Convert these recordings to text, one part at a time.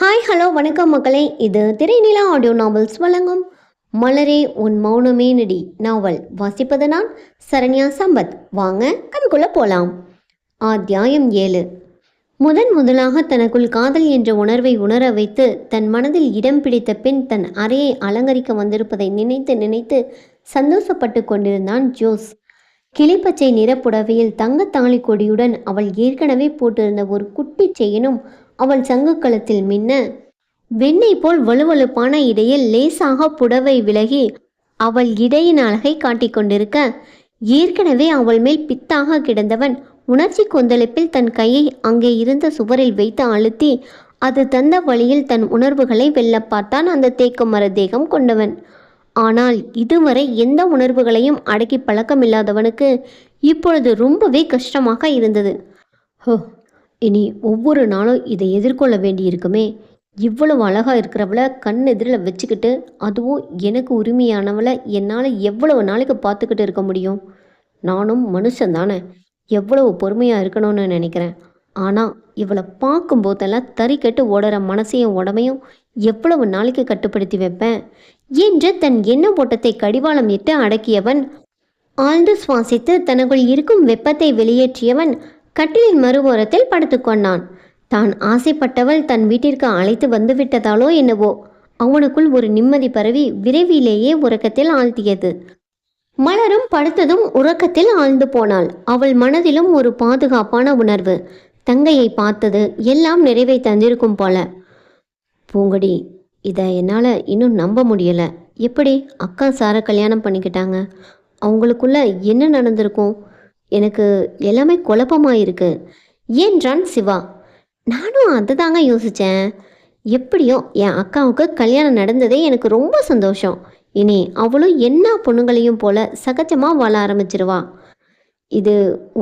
Hi hello வணக்கம் மக்களே. இது திரைநிலா ஆடியோ நாவல்ஸ் வழங்கும் மலரே உன் மௌனமே நடி நாவல். வாசிப்பது நான் சரண்யா சம்பத். வாங்க அதுக்குள்ள போலாம். அத்தியாயம் ஏழு. முதன் முதலாக தனக்குள் காதல் என்ற உணர்வை உணர வைத்து தன் மனதில் இடம் பிடித்த பெண் தன் அறையை அலங்கரிக்க வந்திருப்பதை நினைத்து நினைத்து சந்தோஷப்பட்டு கொண்டிருந்தான் ஜோஸ். கிளிப்பச்சை நிறப்புடவையில் தங்க தாலி கொடியுடன் அவள் ஏற்கனவே போட்டிருந்த ஒரு குட்டி செயினும் அவள் சங்குக்களத்தில் மின்ன. வெண்ணெய் போல் வலுவழுப்பான இடையில் லேசாக புடவை விலகி அவள் இடையின் அழகை காட்டிக் கொண்டிருக்க ஏற்கனவே அவள் மேல் பித்தாக கிடந்தவன் உணர்ச்சி கொந்தளிப்பில் தன் கையை அங்கே இருந்த சுவரில் வைத்து அழுத்தி அது தந்த வழியில் தன் உணர்வுகளை வெல்ல பார்த்தான் அந்த தேக்கு மர தேகம் கொண்டவன். ஆனால் இதுவரை எந்த உணர்வுகளையும் அடக்கி பழக்கமில்லாதவனுக்கு இப்பொழுது ரொம்பவே கஷ்டமாக இருந்தது. ஹோ இனி ஒவ்வொரு நாளும் இதை எதிர்கொள்ள வேண்டியிருக்குமே. இவ்வளவு அழகாக இருக்கிறவளை கண் எதிரில் வச்சுக்கிட்டு அதுவும் எனக்கு உரிமையானவளை என்னால் எவ்வளவு நாளைக்கு பார்த்துக்கிட்டு இருக்க முடியும்? நானும் மனுஷன் தானே. எவ்வளவு பொறுமையாக இருக்கணும்னு நினைக்கிறேன். ஆனால் இவளை பார்க்கும்போதெல்லாம் தறிக்கட்டு ஓடுற மனசையும் உடமையும் எவ்வளவு நாளைக்கு கட்டுப்படுத்தி வைப்பேன்? என்று தன் எண்ண ஓட்டத்தை கடிவாளம் இட்டு அடக்கியவன் ஆழ்ந்து சுவாசித்து தனக்குள் இருக்கும் வெப்பத்தை வெளியேற்றியவன் கட்டிலின் மறுபுறத்தில் படுத்துக்கொண்டான் தான் ஆசைப்பட்டவள் தன் வீட்டிற்கு அழைத்து வந்துவிட்டதாலோ என்னவோ அவனுக்குள் ஒரு நிம்மதி பரவி விரைவிலேயே உறக்கத்தில் ஆழ்த்தியது. மலரும் படுத்ததும் உறக்கத்தில் ஆழ்ந்து போனாள். அவள் மனதிலும் ஒரு பாதுகாப்பான உணர்வு. தங்கையை பார்த்தது எல்லாம் நிறைவை தந்திருக்கும் போல. பூங்கொடி இதை என்னால் இன்னும் நம்ப முடியலை. எப்படி அக்கா சாரை கல்யாணம் பண்ணிக்கிட்டாங்க? அவங்களுக்குள்ள என்ன நடந்திருக்கும்? எனக்கு எல்லாமே குழப்பமாக இருக்குது என்றான் சிவா? நானும் அதை தாங்க யோசித்தேன் எப்படியோ என் அக்காவுக்கு கல்யாணம் நடந்ததே எனக்கு ரொம்ப சந்தோஷம். இனி அவளும் எல்லா பொண்ணுங்களையும் போல சகஜமாக வாழ ஆரம்பிச்சிருவா. இது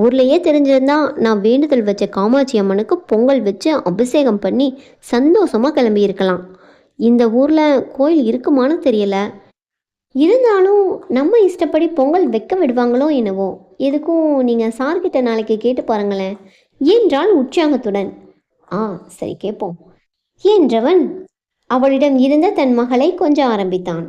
ஊர்லேயே தெரிஞ்சிருந்தா நான் வேண்டுதல் வச்ச காமாட்சி அம்மனுக்கு பொங்கல் வச்சு அபிஷேகம் பண்ணி சந்தோஷமாக கிளம்பியிருக்கலாம். இந்த ஊரில் கோயில் இருக்குமான்னு தெரியல. இருந்தாலும் நம்ம இஷ்டப்படி பொங்கல் வைக்க விடுவாங்களோ என்னவோ. எதுக்கும் நீங்கள் சார்கிட்ட நாளைக்கு கேட்டு பாருங்களேன். என்றாள் உற்சாகத்துடன். ஆ சரி கேட்போம் என்றவன் அவளிடம் இருந்த தன் மகளை கொஞ்சம் ஆரம்பித்தான்.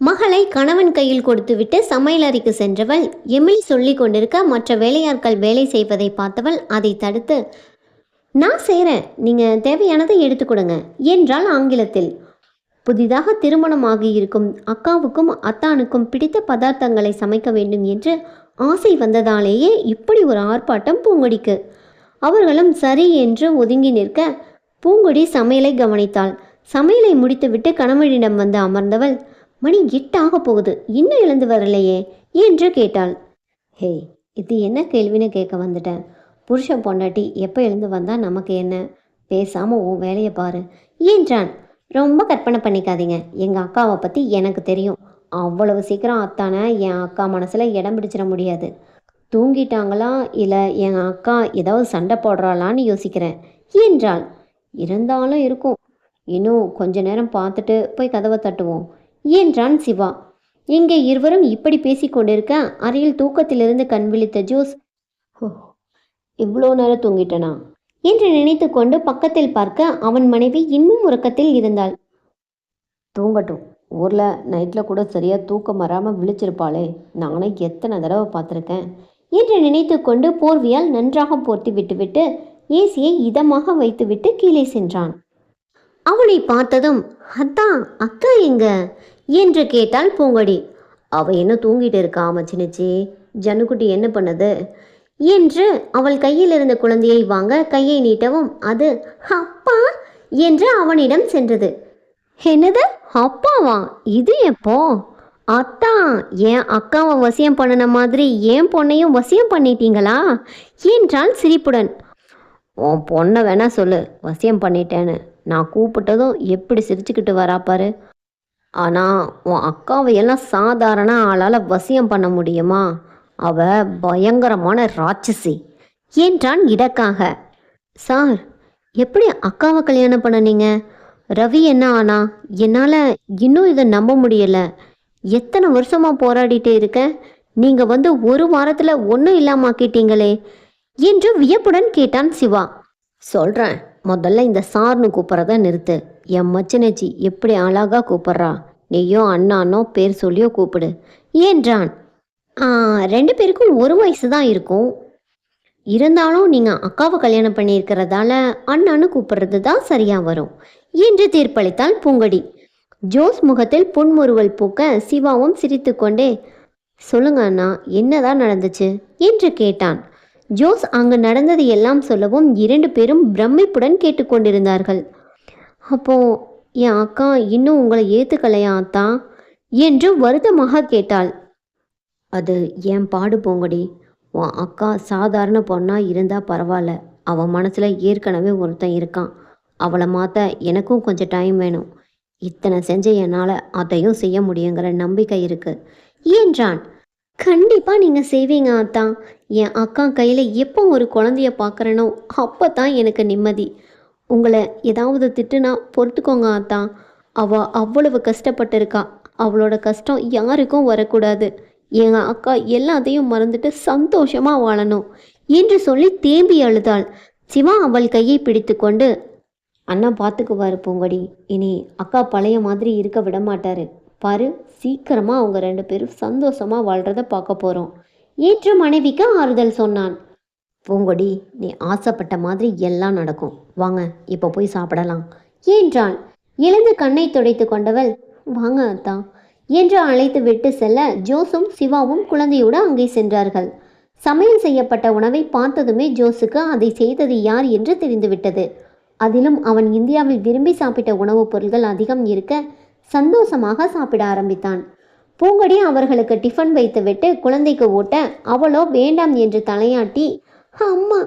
மகளை கணவன் கையில் கொடுத்துவிட்டு சமையலறைக்கு சென்றவள் எமிலி சொல்லிக் கொண்டிருக்க மற்ற வேலையாட்கள் வேலை செய்வதை பார்த்தவள் அதை தடுத்து நான் செய்கிறேன் நீங்கள் தேவையானதை எடுத்து கொடுங்க என்றால் ஆங்கிலத்தில். புதிதாக திருமணமாகியிருக்கும் அக்காவுக்கும் அத்தானுக்கும் பிடித்த பதார்த்தங்களை சமைக்க வேண்டும் என்று ஆசை வந்ததாலேயே இப்படி ஒரு ஆர்ப்பாட்டம் பூங்கொடிக்கு. அவர்களும் சரி என்று ஒதுங்கி நிற்க பூங்கொடி சமையலை கவனித்தாள். சமையலை முடித்துவிட்டு கணவனிடம் வந்து அமர்ந்தவள் மணி எட்டாக போகுது இன்னும் எழுந்து வரலையே என்று கேட்டாள். ஹே இது என்ன கேள்வின்னு கேட்க வந்துட்டேன். புருஷன் பொண்டாட்டி எப்போ எழுந்து வந்தால் நமக்கு என்ன? பேசாம உன் வேலையை பாரு என்றான். ரொம்ப கற்பனை பண்ணிக்காதீங்க. எங்கள் அக்காவை பற்றி எனக்கு தெரியும். அவ்வளவு சீக்கிரம் அத்தானை என் அக்கா மனசில் இடம் பிடிச்சிட முடியாது. தூங்கிட்டாங்களா? இல்லை என் அக்கா ஏதாவது சண்டை போடுறாளான்னு யோசிக்கிறேன். என்றாள். இருந்தாலும் இருக்கும். இன்னும் கொஞ்ச நேரம் பார்த்துட்டு போய் கதவை தட்டுவோம் என்றான் சிவா. இங்கே இருவரும் இப்படி பேசிக்கொண்டிருக்க அறையில் தூக்கத்திலிருந்து கண் விழித்த ஜோஸ் இவ்வளோ நேரம் தூங்கிட்டனா? என்று நினைத்து கொண்டு பக்கத்தில் பார்க்க அவன் மனைவி இன்னும் உறக்கத்தில் இருந்தாள். தூங்கட்டும். ஊரில் நைட்டில் கூட சரியாக தூக்கம் வராமல் விழிச்சிருப்பாளே. நானே எத்தனை தடவை பார்த்துருக்கேன். என்று நினைத்து கொண்டு போர்வியால் நன்றாக போர்த்தி விட்டுவிட்டு ஏசியை இதமாக வைத்துவிட்டு கீழே சென்றான். அவனை பார்த்ததும் அத்தான் அக்கா எங்க? என்று கேட்டாள் பூங்கொடி. அவ என்ன தூங்கிட்டு இருக்கா மச்சினிச்சி? ஜனுக்குட்டி என்ன பண்ணுது? என்று அவள் கையில் இருந்த குழந்தையை வாங்க கையை நீட்டவும் அது அப்பா! என்று அவனிடம் சென்றது. என்னது? அப்பாவா? இது எப்போ? அத்தான் என் அக்காவை வசியம் பண்ணின மாதிரி என் பொண்ணையும் வசியம் பண்ணிட்டீங்களா? என்றால் சிரிப்புடன். உன் பொண்ணை வேணா சொல்லு வசியம் பண்ணிட்டேன்னு. நான் கூப்பிட்டதும் எப்படி சிரிச்சுக்கிட்டு வரா ஆனால் உன் அக்காவை எல்லாம் சாதாரண ஆளால் வசியம் பண்ண முடியுமா? அவ பயங்கரமான ராட்சசி என்றான் இடக்காக. சார் எப்படி அக்காவை கல்யாணம் பண்ணனீங்க? ரவி என்ன ஆனா என்னால் இன்னும் இதை நம்ப முடியலை. எத்தனை வருஷமாக போராடிட்டு இருக்க? நீங்கள் வந்து ஒரு வாரத்தில் ஒன்றும் இல்லாமாக்கிட்டீங்களே. என்று வியப்புடன் கேட்டான் சிவா. சொல்கிறேன் முதல்ல இந்த சார்னு கூப்பிட்றத நிறுத்து. என் மச்சினச்சி எப்படி அழகாக கூப்பிட்றா? நீயோ அண்ணானோ பேர் சொல்லியோ கூப்பிடு என்றான். ரெண்டு பேருக்கும் ஒரு வயசு தான் இருக்கும். இருந்தாலும் நீங்கள் அக்காவை கல்யாணம் பண்ணியிருக்கிறதால அண்ணான்னு கூப்பிட்றது தான் சரியாக வரும். என்று தீர்ப்பளித்தாள் பூங்கொடி. ஜோஸ் முகத்தில் புன்முறுவல் பூக்க சிவாவும் சிரித்துக்கொண்டே சொல்லுங்க அண்ணா என்னதான் நடந்துச்சு? என்று கேட்டான். ஜோஸ் அங்கு நடந்தது எல்லாம் சொல்லவும் இரண்டு பேரும் பிரமிப்புடன் கேட்டுக்கொண்டிருந்தார்கள். அப்போ என் அக்கா இன்னும் உங்களை ஏத்துக்கலையா அத்தா? என்று வருத்தமாக கேட்டாள். அது என் பாடு போங்கடி? உன் அக்கா சாதாரண பொண்ணா இருந்தா பரவாயில்ல. அவன் மனசுல ஏற்கனவே ஒருத்தன் இருக்கான். அவளை மாத்த எனக்கும் கொஞ்சம் டைம் வேணும். இத்தனை செஞ்ச என்னால் அதையும் செய்ய முடியுங்கிற நம்பிக்கை இருக்கு. என்றான் கண்டிப்பா நீங்க செய்வீங்க ஆத்தா என் அக்கா கையில எப்போ ஒரு குழந்தைய பார்க்குறனோ அப்போ தான் எனக்கு நிம்மதி. உங்களை ஏதாவது திட்டுனா பொறுத்துக்கோங்க ஆத்தா அவ அவ்வளவு கஷ்டப்பட்டிருக்கா. அவளோட கஷ்டம் யாருக்கும் வரக்கூடாது. எங்க அக்கா எல்லாத்தையும் மறந்துட்டு சந்தோஷமா வாழணும் என்று சொல்லி தேம்பி அழுதாள். சிவா அவள் கையை பிடித்துக்கொண்டு அண்ணா பார்த்துக்குவாரு பூங்கொடி. இனி அக்கா பழைய மாதிரி இருக்க விட மாட்டாரு. பாரு சீக்கிரமா அவங்க ரெண்டு பேரும் சந்தோஷமா வாழ்றத பார்க்க போறோம். ஏற்று மனைவிக்கு ஆறுதல் சொன்னான். பூங்கொடி நீ ஆசைப்பட்ட மாதிரி எல்லாம் நடக்கும். வாங்க இப்போ போய் சாப்பிடலாம் என்றான் எழுந்து கண்ணை துடைத்து கொண்டவள் வாங்க அத்தா என்று அழைத்து விட்டு செல்ல ஜோஸும் சிவாவும் குழந்தையோடு அங்கே சென்றார்கள். சமையல் செய்யப்பட்ட உணவை பார்த்ததுமே ஜோஸுக்கு அதை செய்தது யார் என்று தெரிந்துவிட்டது. அதிலும் அவன் இந்தியாவில் விரும்பி சாப்பிட்ட உணவுப் பொருட்கள் அதிகம் இருக்க சந்தோஷமாக சாப்பிட ஆரம்பித்தான். பூங்கொடி அவர்களுக்கு டிஃபன் வைத்துவிட்டு குழந்தைக்கு ஊட்ட அவளோ வேண்டாம் என்று தலையாட்டி அம்மா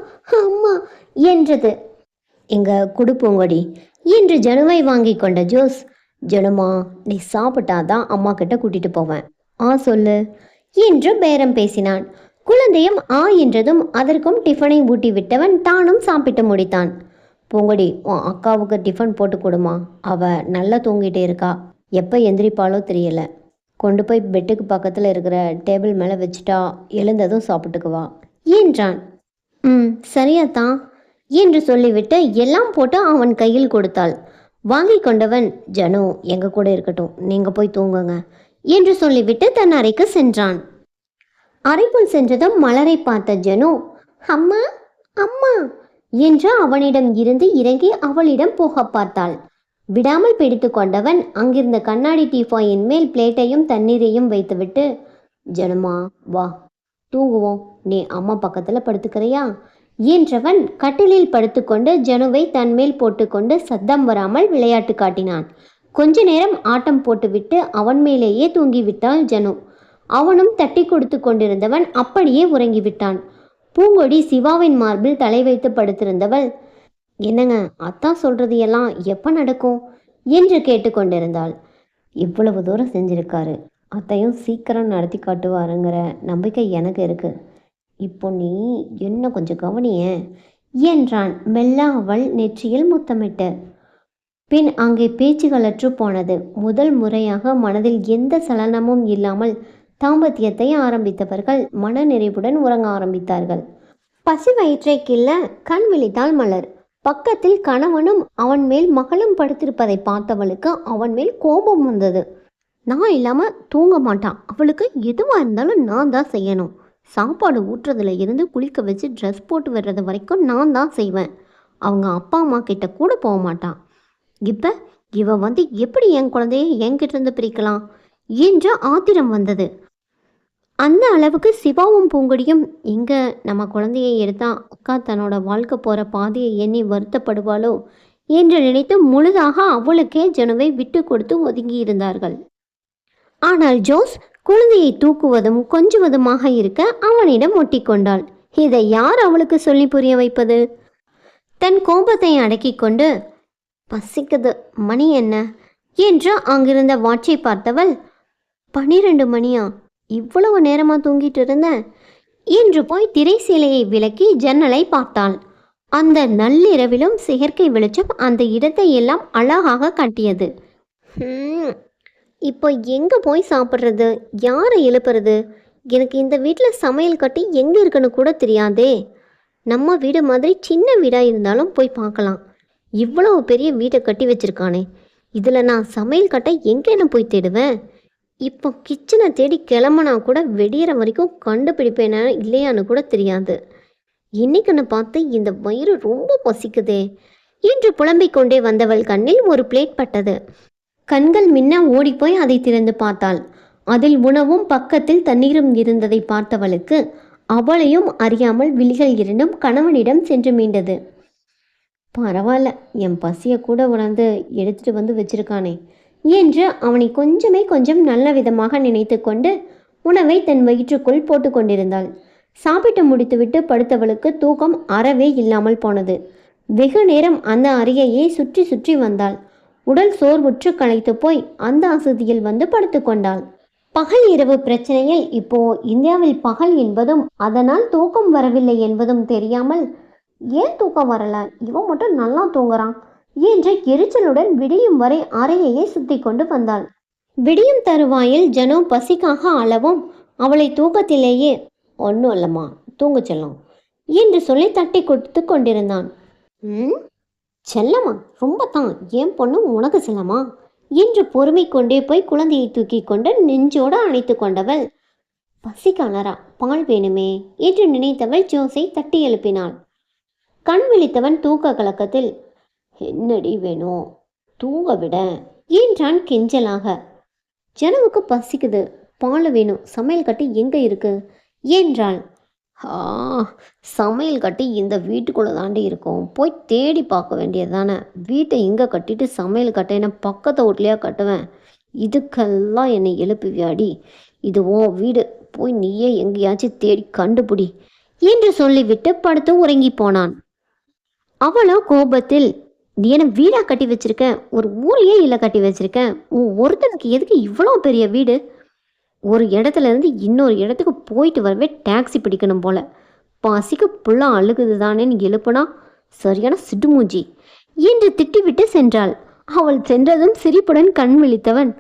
அம்மா என்றது. எங்க குடு பூங்கொடி என்று ஜனுவை வாங்கி கொண்ட ஜோஸ் ஜனுமா நீ சாப்பிட்டாதான் அம்மா கிட்ட கூட்டிட்டு போவேன். ஆ சொல்லு என்று பேரம் பேசினான். குழந்தையும் ஆ என்றதும் அதற்கும் டிஃபனை ஊட்டி விட்டவன் தானும் சாப்பிட்டு முடித்தான். பூங்கொடி உன் அக்காவுக்கு டிஃபன் போட்டு கொடுமா. அவ நல்லா தூங்கிட்டே இருக்கா. எப்போ எந்திரிப்பாளோ தெரியல. கொண்டு போய் பெட்டுக்கு பக்கத்தில் இருக்கிற டேபிள் மேலே வச்சுட்டா எழுந்ததும் சாப்பிட்டுக்குவா என்றான் ம் சரியாத்தான். என்று சொல்லிவிட்டு எல்லாம் போட்டு அவன் கையில் கொடுத்தாள். வாங்கி கொண்டவன் ஜனு எங்க கூட இருக்கட்டும். நீங்க போய் தூங்குங்க. என்று சொல்லிவிட்டு தன் அறைக்கு சென்றான். அறைக்குள் சென்றதும் மலரை பார்த்த ஜனு அம்மா அம்மா. என்று அவனிடம் இருந்து இறங்கி அவளிடம் போக பார்த்தாள். விடாமல் பிடித்து கொண்டவன் அங்கிருந்த கண்ணாடி டீஃபாயின் மேல் பிளேட்டையும் தண்ணீரையும் வைத்துவிட்டு ஜனமா வா தூங்குவோம். நீ அம்மா பக்கத்தில் படுத்துக்கிறியா? என்றவன் கட்டிலில் படுத்துக்கொண்டு ஜனுவை தன்மேல் போட்டுக்கொண்டு சத்தம் வராமல் விளையாட்டு காட்டினான். கொஞ்ச நேரம் ஆட்டம் போட்டுவிட்டு அவன் மேலேயே தூங்கிவிட்டாள் ஜனு. அவனும் தட்டி கொடுத்து கொண்டிருந்தவன் அப்படியே உறங்கிவிட்டான். பூங்கொடி சிவாவின் மார்பில் தலை வைத்து படுத்திருந்தவள் என்னங்க அத்தா சொல்றது எல்லாம் எப்போ நடக்கும்? என்று கேட்டுக்கொண்டிருந்தாள். இவ்வளவு தூரம் செஞ்சிருக்காரு. அத்தையும் சீக்கிரம் நடத்தி காட்டுவாருங்கிற நம்பிக்கை எனக்கு இருக்கு. இப்போ நீ என்ன கொஞ்சம் கவனிய என்றான் மெல்ல அவள் நெற்றியில் முத்தமிட்டு. பின் அங்கே பேச்சுகளற்று போனது. முதல் முறையாக மனதில் எந்த சலனமும் இல்லாமல் தாம்பத்தியத்தை ஆரம்பித்தவர்கள் மனநிறைவுடன் உறங்க ஆரம்பித்தார்கள். பசி வயிற்றை கிள்ள கண் விழித்தாள் மலர். பக்கத்தில் கணவனும் அவன் மேல் மகளும் படுத்திருப்பதை பார்த்தவளுக்கு அவன் மேல் கோபம் வந்தது. நான் இல்லாமல் தூங்க மாட்டான் அவளுக்கு எதுவாக இருந்தாலும் நான் தான் செய்யணும். சாப்பாடு ஊட்டுறதுல இருந்து குளிக்க வச்சு ட்ரெஸ் போட்டு வர்றது வரைக்கும் நான் தான் செய்வேன். அவங்க அப்பா அம்மா கிட்ட கூட போக மாட்டான் இப்போ இவன் வந்து எப்படி என் குழந்தைய என்கிட்ட இருந்து பிரிக்கலாம்? என்று ஆத்திரம் வந்தது. அந்த அளவுக்கு சிவாவும் பூங்குடியும் எங்கே நம்ம குழந்தையை எடுத்தா அக்கா தன்னோட வாழ்க்கை போகிற பாதையை எண்ணி வருத்தப்படுவாளோ என்று நினைத்து முழுதாக அவளுக்கே ஜனுவை விட்டு கொடுத்து ஒதுங்கி இருந்தார்கள். ஆனால் ஜோஸ் குழந்தையை தூக்குவதும் கொஞ்சுவதுமாக இருக்க அவனிடம் ஒட்டிக்கொண்டாள் இதை யார் அவளுக்கு சொல்லி புரிய வைப்பது? தன் கோபத்தை அடக்கி கொண்டு பசிக்குது மணி என்ன? என்று அங்கிருந்த வாட்சை பார்த்தவள் பனிரெண்டு மணியா? இவ்வளவு நேரமா தூங்கிட்டு இருந்தேன். என்று போய் திரை சேலையை விலக்கி ஜன்னலை பார்த்தாள். அந்த நள்ளிரவிலும் செயற்கை வெளிச்சம் அந்த இடத்தை எல்லாம் அழகாக காட்டியது. இப்போ எங்கே போய் சாப்பிட்றது? யாரை எழுப்புறது? எனக்கு இந்த வீட்டில் சமையல் கட்டி எங்கே இருக்குன்னு கூட தெரியாதே. நம்ம வீடு மாதிரி சின்ன வீடாக இருந்தாலும் போய் பார்க்கலாம். இவ்வளவு பெரிய வீட்டை கட்டி வச்சிருக்கானே. இதில் நான் சமையல் கட்டை எங்கேன்னு போய் தேடுவேன்? இப்போ கிச்சனை தேடி கிளம்புனா கூட வெடியிற வரைக்கும் கண்டுபிடிப்பேனா இல்லையான்னு கூட தெரியாது. இன்னைக்குன்னு பார்த்து இந்த வயிறு ரொம்ப பசிக்குதே. என்று புலம்பிக் கொண்டே வந்தவள் கண்ணில் ஒரு பிளேட் பட்டது. கண்கள் மின்ன ஓடிப்போய் அதை திறந்து பார்த்தாள். அதில் உணவும் பக்கத்தில் தண்ணீரும் இருந்ததை பார்த்தவளுக்கு அவளையும் அறியாமல் விழிகள் இரண்டும் கணவனிடம் சென்று மீண்டது. பரவாயில்ல என் பசியை கூட உணர்ந்து எடுத்துட்டு வந்து வச்சிருக்கானே. என்று அவனை கொஞ்சமே கொஞ்சம் நல்ல விதமாக நினைத்து கொண்டு உணவை தன் வயிற்றுக்குள் போட்டு கொண்டிருந்தாள் சாப்பிட்டு முடித்துவிட்டு படுத்தவளுக்கு தூக்கம் அறவே இல்லாமல் போனது. வெகு நேரம் அந்த அறையையே சுற்றி சுற்றி வந்தாள். உடல் சோர்வுற்று களைத்து போய் அந்த அசதியில் வந்து படுத்துக்கொண்டாள் பகல் இரவு பிரச்சனையில் இப்போ இந்தியாவில் பகல் என்பதும் அதனால் தூக்கம் வரவில்லை என்பதும் தெரியாமல் ஏன் தூக்கம் வரல? இவன் மட்டும் நல்லா தூங்குறான். என்று எரிச்சலுடன் விடியும் வரை அறையையே சுத்தி கொண்டு வந்தாள். விடியும் தருவாயில் ஜனோ பசிக்காக அளவும் அவளை தூக்கத்திலேயே ஒன்றும் இல்லைம்மா தூங்க செல்லம் என்று சொல்லி தட்டி கொடுத்து கொண்டிருந்தான். ம் செல்லம்மா ரொம்ப தான் என் பொண்ணு உனக்கு செல்லம்மா என்று பொறுமை கொண்டே போய் குழந்தையை தூக்கி கொண்டு நெஞ்சோடு அணைத்து கொண்டவள். பசிக்கானரா பால் வேணுமே என்று நினைத்தவள் ஜோஸை தட்டி எழுப்பினாள். கண் விழித்தவன் தூக்க கலக்கத்தில் என்னடி வேணும் தூங்க விட. என்றான் கெஞ்சலாக. ஜனவுக்கு பசிக்குது. பால் வேணும் சமையல் கட்டு எங்கே இருக்கு? என்றாள். ஆ சமையல் கட்டி இந்த வீட்டுக்குள்ளே தாண்டி இருக்கும். போய் தேடி பார்க்க வேண்டியது தானே வீட்டை இங்கே கட்டிட்டு சமையல் கட்டேன்னா பக்கத்து வீட்லையா கட்டுவேன். இதுக்கெல்லாம் என்னை எழுப்புவியாடி? இது வீடு. போய் நீயே எங்கேயாச்சும் தேடி கண்டுபிடி. என்று சொல்லிவிட்டு படுத்து உறங்கி போனான். அவளோ கோபத்தில் நீ என்ன வீடா கட்டி வச்சிருக்க? ஒரு ஊரையே இல்லை கட்டி வச்சிருக்க. உன் ஒருத்தனுக்கு எதுக்கு இவ்வளோ பெரிய வீடு? ஒரு இடத்துல இருந்து இன்னொரு இடத்துக்கு போயிட்டு வரவே டாக்ஸி பிடிக்கணும் போல. பசிக்கு புள்ள அழுகுது தானேன்னு எழுப்புனா? சரியான சிடுமூஞ்சி. என்று திட்டிவிட்டு சென்றாள். அவள் சென்றதும் சிரிப்புடன் கண் விழித்தவன்.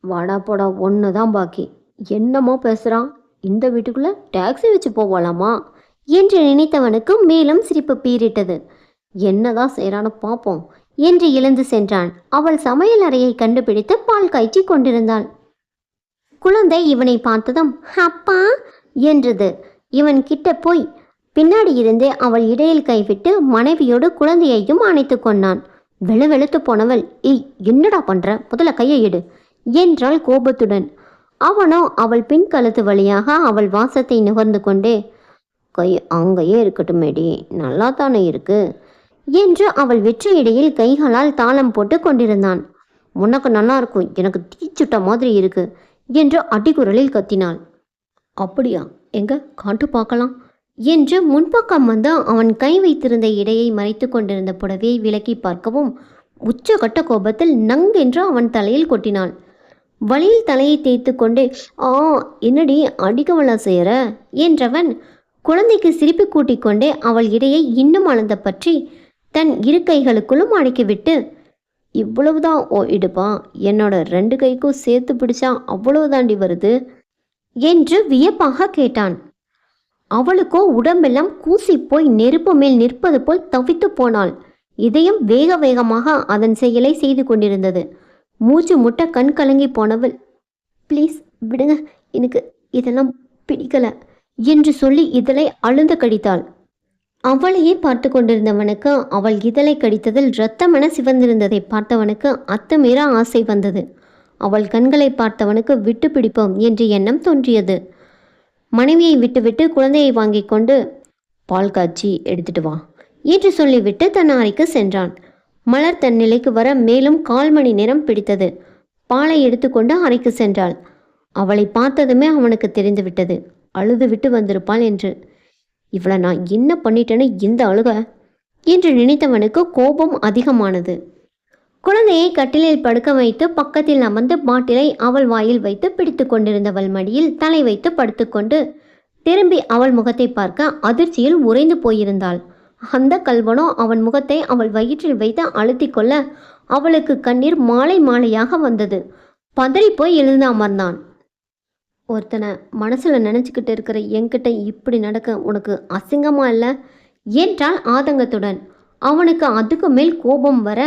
வாடா போடா ஒன்று தான் பாக்கி. என்னமோ பேசுகிறான் இந்த வீட்டுக்குள்ளே டாக்ஸி வச்சு போகலாமா? என்று நினைத்தவனுக்கு மேலும் சிரிப்பு பீறிட்டது. என்னதான் செய்கிறான்னு பார்ப்போம் என்று எழுந்து சென்றான். அவள் சமையல் அறையை கண்டுபிடித்து பால் காய்ச்சி கொண்டிருந்தாள். குழந்தை இவனை பார்த்ததும் அப்பா! என்றது. இவன் கிட்ட போய் பின்னாடி இருந்தே அவள் இடையில் கைவிட்டு மனைவியோடு குழந்தையையும் அணைத்து கொண்டான். வெளுவெளுத்து போனவள் ஏய் என்னடா பண்ற? முதல்ல கையை எடு என்றாள் கோபத்துடன். அவனோ அவள் பின் கழுத்து வழியாக அவள் வாசத்தை நுகர்ந்து கொண்டே கை அங்கேயே இருக்கட்டுமேடி நல்லா தானே இருக்கு? என்று அவள் வெற்றி இடையில் கைகளால் தாளம் போட்டு கொண்டிருந்தான். உனக்கு நல்லா இருக்கும் எனக்கு தீச்சுட்ட மாதிரி இருக்கு என்று அடிக்குரலில் கத்தினாள். அப்படியா? எங்க? காட்டு பார்க்கலாம் என்று முன்பக்கம் வந்து அவன் கை வைத்திருந்த இடையை மறைத்து கொண்டிருந்த புடவையை விலக்கி பார்க்கவும் உச்சகட்ட கோபத்தில் நங்கென்று அவன் தலையில் கொட்டினாள். வழியில் தலையை தேய்த்து கொண்டே ஆ என்னடி அடிக்கவளா செய்யற? என்றவன் குழந்தைக்கு சிரிப்பு கூட்டிக் கொண்டே அவள் இடையை இன்னும் அளந்த பற்றி தன் இரு கைகளுக்குள்ளும் அடக்கிவிட்டு இவ்வளவுதான் ஓ இடுப்பா என்னோட ரெண்டு கைக்கும் சேர்த்து பிடிச்சா அவ்வளவுதாண்டி வருது? என்று வியப்பாக கேட்டான். அவளுக்கோ உடம்பெல்லாம் கூசி போய் நெருப்பு மேல் நிற்பது போல் தவித்து போனாள். இதயம் வேக வேகமாக அதன் செயலை செய்து கொண்டிருந்தது. மூச்சு முட்ட கண் கலங்கி போனவள் ப்ளீஸ் விடுங்க எனக்கு இதெல்லாம் பிடிக்கல என்று சொல்லி இதழை அழுந்து கடித்தாள். அவளையே பார்த்து கொண்டிருந்தவனுக்கு அவள் இதழை கடித்ததில் இரத்தமென சிவந்திருந்ததை பார்த்தவனுக்கு அத்துமீற ஆசை வந்தது. அவள் கண்களை பார்த்தவனுக்கு விட்டு பிடிப்போம் என்று எண்ணம் தோன்றியது. மனைவியை விட்டுவிட்டு குழந்தையை வாங்கிக் கொண்டு பால் காய்ச்சி எடுத்துட்டு வா என்று சொல்லிவிட்டு தன் அறைக்கு சென்றான். மலர் தன் நிலைக்கு வர மேலும் கால் மணி நேரம் பிடித்தது. பாலை எடுத்துக்கொண்டு அறைக்கு சென்றாள். அவளை பார்த்ததுமே அவனுக்கு தெரிந்துவிட்டது. அழுது விட்டு வந்திருப்பாள் என்று இவளை நான் என்ன பண்ணிட்டேன்னு இந்த அழுக என்று நினைத்தவனுக்கு கோபம் அதிகமானது. குழந்தையை கட்டிலில் படுக்க வைத்து பக்கத்தில் அமர்ந்து பாட்டிலை அவள் வாயில் வைத்து பிடித்து கொண்டிருந்தவள் மடியில் தலை வைத்து படுத்துக்கொண்டு திரும்பி அவள் முகத்தை பார்க்க அதிர்ச்சியில் உறைந்து போயிருந்தாள். அந்த கல்வனோ அவன் முகத்தை அவள் வயிற்றில் வைத்து அழுத்தி கொள்ள அவளுக்கு கண்ணீர் மாலை மாலையாக வந்தது. பதறி போய் எழுந்து அமர்ந்தான். ஒருத்தனை மனசில் நினச்சிக்கிட்டு இருக்கிற என்கிட்ட இப்படி நடக்க உனக்கு அசிங்கமாக இல்லை? என்றால் ஆதங்கத்துடன். அவனுக்கு அதுக்கு மேல் கோபம் வர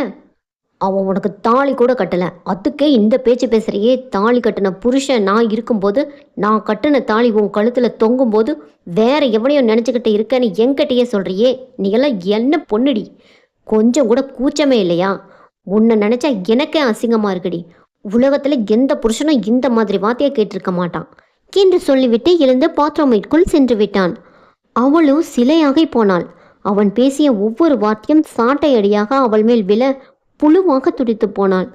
அவன் உனக்கு தாலி கூட கட்டலை. அதுக்கே இந்த பேச்சு பேசுகிறையே தாலி கட்டின புருஷன் நான் இருக்கும்போது நான் கட்டின தாலி உன் கழுத்தில் தொங்கும்போது வேற எவனையும் நினச்சிக்கிட்டு இருக்கேன்னு என்கிட்டயே சொல்கிறியே நீ எல்லாம் என்ன பொண்ணுடி? கொஞ்சம் கூட கூச்சமே இல்லையா? உன்னை நினச்சா எனக்கே அசிங்கமாக இருக்குடி. உலகத்தில் எந்த புருஷனும் இந்த மாதிரி வார்த்தையை கேட்டிருக்க மாட்டான். என்று சொல்லிவிட்டு எழுந்து பாத்ரூமிற்குள் சென்று விட்டான். அவளும் சிலையாகி போனாள். அவன் பேசிய ஒவ்வொரு வார்த்தையும் சாட்டை அடியாக அவள் மேல் விழ புழுவாக துடித்து போனாள்.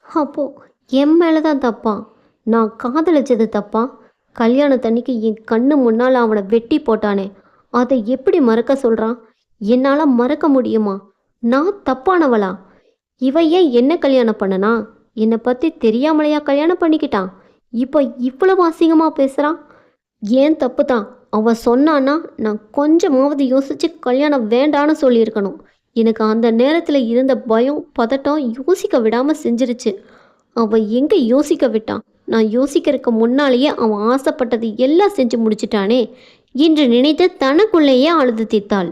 அப்போ என் மேலே தான் தப்பா? நான் காதலிச்சது தப்பா? கல்யாணத்தன்னைக்கு என் கண்ணு முன்னால் அவனை வெட்டி போட்டானே. அதை எப்படி மறக்க சொல்கிறான் என்னால் மறக்க முடியுமா? நான் தப்பானவளா? இவ ஏன் என்ன கல்யாணம் பண்ணனா? என்னை பற்றி தெரியாமலையா கல்யாணம் பண்ணிக்கிட்டான்? இப்போ இவ்வளவு அசிங்கமாக பேசுகிறான் ஏன் தப்பு தான் அவன் சொன்னான்னா நான் கொஞ்சமாவது யோசித்து கல்யாணம் வேண்டான்னு சொல்லியிருக்கணும். எனக்கு அந்த நேரத்தில் இருந்த பயம் பதட்டம் யோசிக்க விடாமல் செஞ்சிருச்சு. அவன் எங்கே யோசிக்க விட்டான்? நான் யோசிக்கிறதுக்கு முன்னாலேயே அவன் ஆசைப்பட்டது எல்லாம் செஞ்சு முடிச்சிட்டானே? என்று நினைத்து தனக்குள்ளேயே அழுது தீர்த்தாள்.